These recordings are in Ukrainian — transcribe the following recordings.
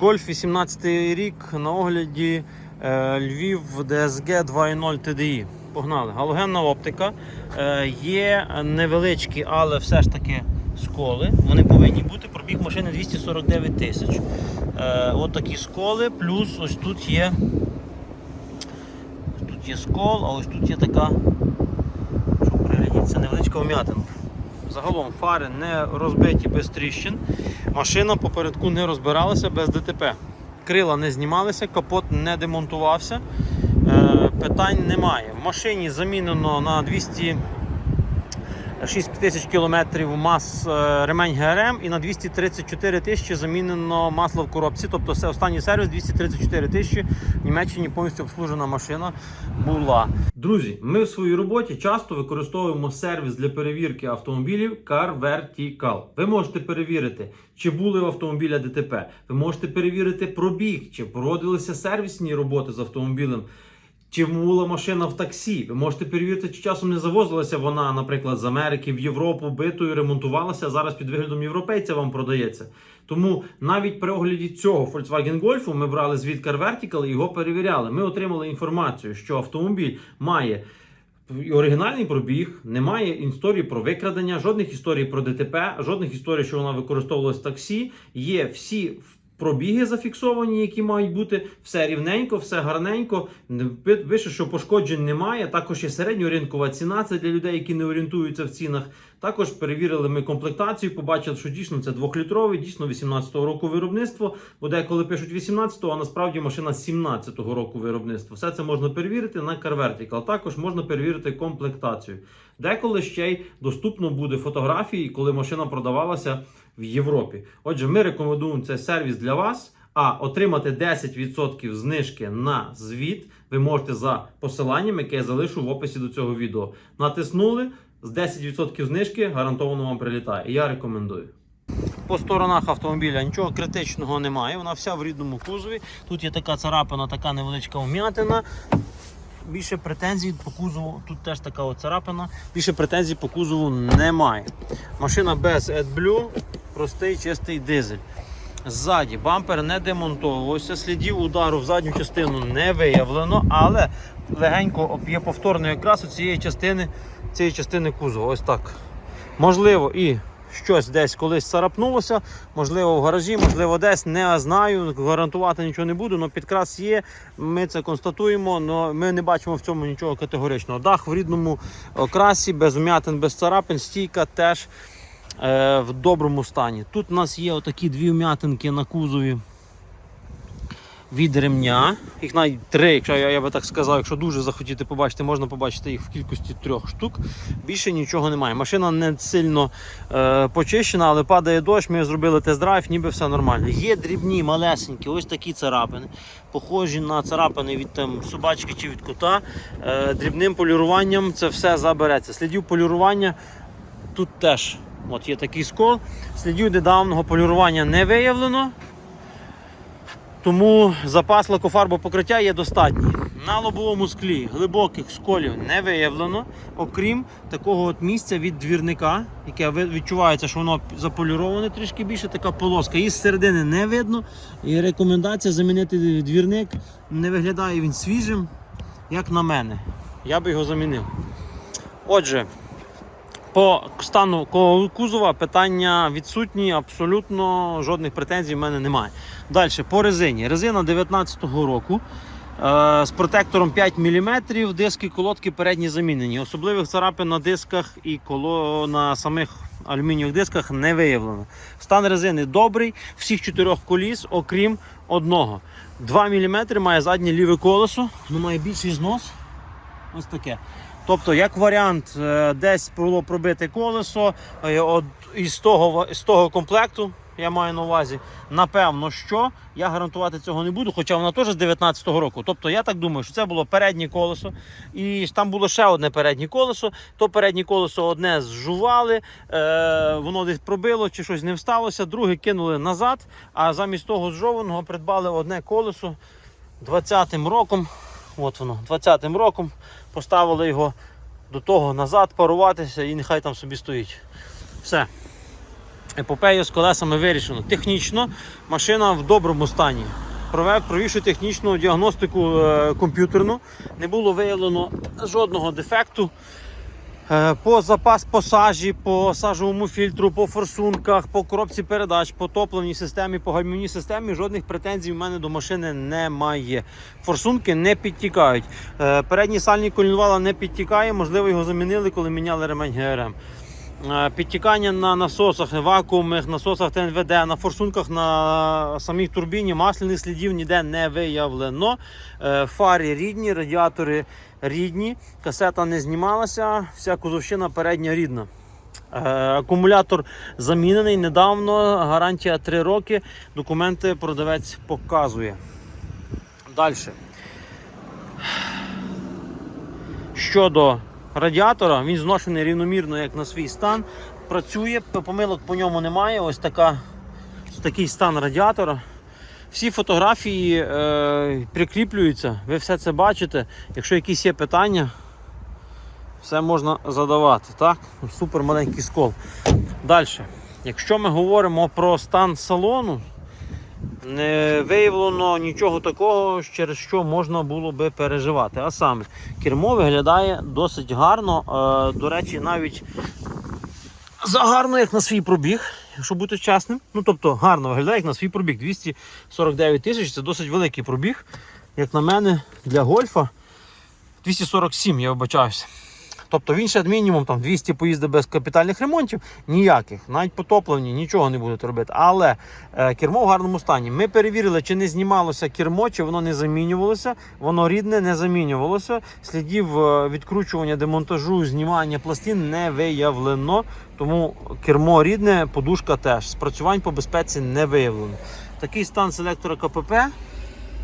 Гольф 18 рік на огляді е, Львів DSG 2.0 TDI. Погнали. Галогенна оптика. Е, Є невеличкі, але все ж таки сколи. Вони повинні бути. Пробіг машини 249 тисяч. Е, От такі сколи, плюс ось тут є. Тут є скол, а ось тут є така. Що приглядіться, невеличка вм'ятина. Загалом фари не розбиті без тріщин. Машина попередку не розбиралася без ДТП. Крила не знімалися, капот не демонтувався. Е, питань немає. В машині замінено на 206 тисяч кілометрів мас е, ремень ГРМ і на 234 тисячі замінено масло в коробці. Тобто це останній сервіс 234 тисячі. В Німеччині повністю обслужена машина була. Друзі, ми в своїй роботі часто використовуємо сервіс для перевірки автомобілів CarVertical. Ви можете перевірити, чи були в автомобіля ДТП. Ви можете перевірити пробіг, чи проводилися сервісні роботи з автомобілем. Чи була машина в таксі? Ви можете перевірити, чи часом не завозилася вона, наприклад, з Америки в Європу битою, ремонтувалася, зараз під виглядом європейця вам продається. Тому навіть при огляді цього Volkswagen Golf ми брали звіт Car Vertical і його перевіряли. Ми отримали інформацію, що автомобіль має оригінальний пробіг, немає історії про викрадення, жодних історій про ДТП, жодних історій, що вона використовувалась в таксі. Є всі пробіги зафіксовані, які мають бути, все рівненько, все гарненько. Пише, що пошкоджень немає. Також є середньоринкова ціна. Це для людей, які не орієнтуються в цінах. Також перевірили ми комплектацію, побачили, що дійсно це двохлітровий, дійсно 18-го року виробництва. Бо деколи пишуть 18-го, а насправді машина 17-го року виробництва. Все це можна перевірити на CarVertical. Також можна перевірити комплектацію. Деколи ще й доступно буде фотографії, коли машина продавалася в Європі. Отже, ми рекомендуємо цей сервіс для вас. А отримати 10% знижки на звіт ви можете за посиланням, яке я залишу в описі до цього відео. Натиснули з 10% знижки гарантовано вам прилітає. Я рекомендую. По сторонах автомобіля нічого критичного немає. Вона вся в рідному кузові. Тут є така царапина, така невеличка вм'ятина. Більше претензій по кузову, тут теж така от. Більше претензій по кузову немає. Машина без AdBlue, простий чистий дизель. Ззаді бампер не демонтовувався, слідів удару в задню частину не виявлено, але легенько є повторний якраз цієї частини, цієї частини кузова. Ось так. Можливо, і щось десь колись царапнулося, можливо, в гаражі, можливо, десь не знаю. Гарантувати нічого не буду, але підкрас є. Ми це констатуємо, але ми не бачимо в цьому нічого категоричного. Дах в рідному окрасі, без вм'ятин, без царапин, стійка теж е, в доброму стані. Тут у нас є отакі дві вм'ятинки на кузові від ремня. Їх навіть три, якщо я, я би так сказав, якщо дуже захотіти побачити, можна побачити їх в кількості трьох штук. Більше нічого немає. Машина не сильно е, почищена, але падає дощ. Ми зробили тест-драйв, ніби все нормально. Є дрібні, малесенькі, ось такі царапини, похожі на царапини від там, собачки чи від кота. Е, дрібним поліруванням це все забереться. Слідів полірування тут теж от є такий скол. Слідів недавнього полірування не виявлено. Тому запас лакофарбопокриття є достатній. На лобовому склі глибоких сколів не виявлено, окрім такого от місця від двірника, яке відчувається, що воно заполіроване трішки більше, така полоска. Її з середини не видно. І рекомендація замінити двірник. Не виглядає він свіжим, як на мене. Я би його замінив. Отже, по стану кузова питання відсутні, абсолютно жодних претензій в мене немає. Далі, по резині. Резина 19-го року е, з протектором 5 мм, диски колодки передні замінені. Особливих царапин на дисках і коло на самих алюмінієвих дисках не виявлено. Стан резини добрий, всіх чотирьох коліс, окрім одного. 2 мм має заднє ліве колесо, воно має більший знос. Ось таке. Тобто, як варіант, е, десь було пробите колесо е, із того, з того комплекту, я маю на увазі, напевно, що я гарантувати цього не буду, хоча вона теж з 19-го року. Тобто я так думаю, що це було переднє колесо, і там було ще одне переднє колесо. То переднє колесо одне зжували, е, воно десь пробило чи щось не всталося, друге кинули назад, а замість того зжованого придбали одне колесо 20-м роком. От воно, 20-м роком поставили його до того назад паруватися і нехай там собі стоїть. Все. епопею з колесами вирішено. Технічно машина в доброму стані. Провев провівши технічну діагностику е, комп'ютерну, не було виявлено жодного дефекту. Е, По запас по сажі, по сажовому фільтру, по форсунках, по коробці передач, по топливній системі, по гальмівній системі жодних претензій в мене до машини немає. Форсунки не підтікають. Е, Передній сальник колінвала не підтікає, можливо, його замінили, коли міняли ремень ГРМ. Е, Підтікання на насосах, вакуумних насосах ТНВД, на форсунках на самій турбіні, масляних слідів ніде не виявлено. Фари рідні, радіатори рідні, касета не знімалася, вся кузовщина передня рідна. Е, Акумулятор замінений недавно, гарантія 3 роки. Документи продавець показує. Далі. Щодо радіатора, він зношений рівномірно, як на свій стан. Працює, помилок по ньому немає. Ось така, такий стан радіатора. Всі фотографії е, прикріплюються, ви все це бачите. Якщо якісь є питання, все можна задавати. Так? Супер маленький скол. Далі. Якщо ми говоримо про стан салону, не виявлено нічого такого, через що можна було би переживати. А саме, кермо виглядає досить гарно. Е, До речі, навіть загарно, як на свій пробіг, якщо бути чесним. Ну, тобто гарно виглядає, як на свій пробіг. 249 тисяч це досить великий пробіг. Як на мене, для гольфа 247, я вибачаюся. Тобто він ще мінімум там 200 поїздив без капітальних ремонтів, ніяких, навіть потоплені, нічого не будуть робити. Але е, кермо в гарному стані. Ми перевірили, чи не знімалося кермо, чи воно не замінювалося. Воно рідне не замінювалося. Слідів е, відкручування, демонтажу, знімання пластин не виявлено. Тому кермо рідне, подушка теж. Спрацювань по безпеці не виявлено. Такий стан селектора КПП.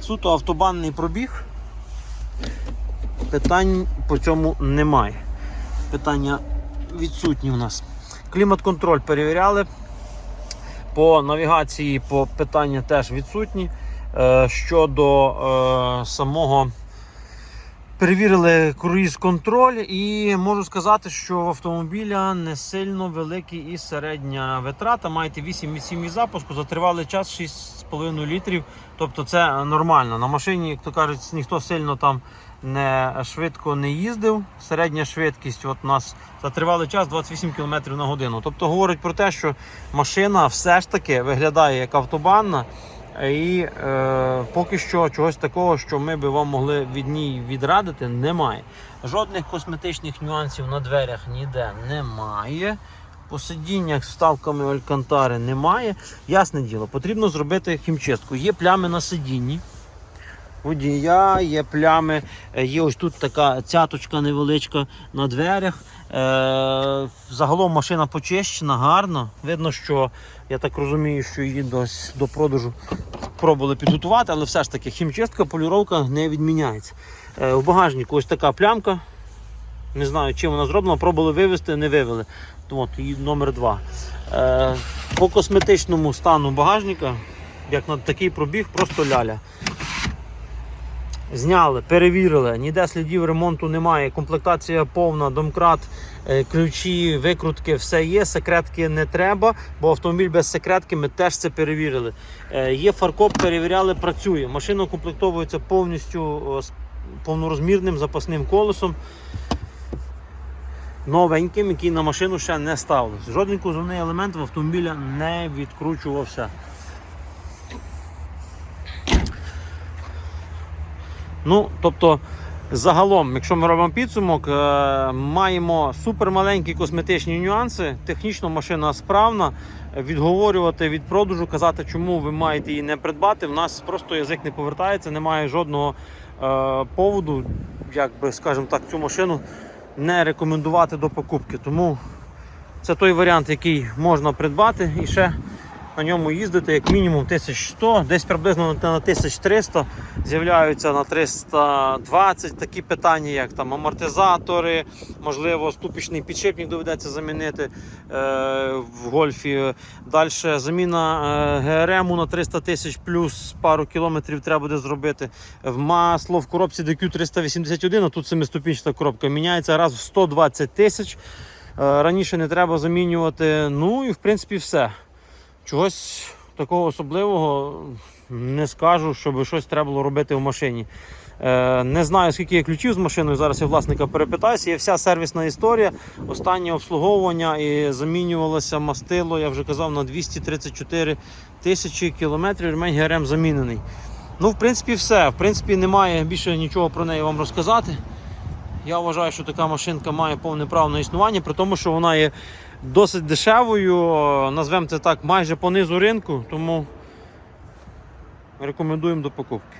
Суто автобанний пробіг. Питань по цьому немає. Питання відсутні у нас. Клімат-контроль перевіряли. По навігації по питання теж відсутні. Е, Щодо е, самого перевірили круїз-контроль і можу сказати, що в автомобіля не сильно великий і середня витрата. Маєте 8,7 від запуску, за тривалий час 6,5 літрів. Тобто це нормально. На машині, як то кажуть, ніхто сильно там не швидко не їздив. Середня швидкість от у нас за тривалий час 28 км на годину. Тобто говорить про те, що машина все ж таки виглядає як автобанна. І е, поки що чогось такого, що ми би вам могли від ній відрадити, немає. Жодних косметичних нюансів на дверях ніде немає. По сидіннях з вставками алькантари немає. Ясне діло, потрібно зробити хімчистку. Є плями на сидінні водія, є плями, е, є ось тут така цяточка невеличка на дверях. Е, загалом машина почищена, гарно. Видно, що я так розумію, що її до, до продажу пробували підготувати, але все ж таки хімчистка, полюровка не відміняється. Е, в багажнику ось така плямка. Не знаю, чим вона зроблена, пробували вивезти, не вивели. От, її номер два. По косметичному стану багажника, як на такий пробіг, просто ляля. Зняли, перевірили, ніде слідів ремонту немає. Комплектація повна, домкрат, е, ключі, викрутки, все є. Секретки не треба, бо автомобіль без секретки ми теж це перевірили. Е, Є фаркоп, перевіряли, працює. Машина укомплектовується повністю з повнорозмірним запасним колесом. Новеньким, який на машину ще не ставився. Жоден кузовний елемент в автомобіля не відкручувався. Ну, тобто, загалом, якщо ми робимо підсумок, е, маємо супермаленькі косметичні нюанси. Технічно машина справна. Відговорювати від продажу, казати, чому ви маєте її не придбати. В нас просто язик не повертається, немає жодного е, поводу, як би, скажімо так, цю машину не рекомендувати до покупки. Тому це той варіант, який можна придбати і ще на ньому їздити як мінімум 1100, десь приблизно на 1300 з'являються на 320 такі питання, як там амортизатори, можливо, ступічний підшипник доведеться замінити е, в гольфі. Далі заміна е, ГРМу на 300 тисяч плюс пару кілометрів треба буде зробити. В масло в коробці DQ 381, а тут семиступінчата коробка міняється раз в 120 тисяч. Е, Раніше не треба замінювати. Ну і в принципі все. Чогось такого особливого не скажу, щоб щось треба було робити в машині. Е, Не знаю, скільки є ключів з машиною. Зараз я власника перепитаюся. Є вся сервісна історія, останнє обслуговування і замінювалося мастило, я вже казав, на 234 тисячі кілометрів. Ремень ГРМ замінений. Ну, в принципі, все. В принципі, немає більше нічого про неї вам розказати. Я вважаю, що така машинка має повне право на існування, при тому, що вона є досить дешевою, назвемо це так, майже по низу ринку, тому рекомендуємо до покупки.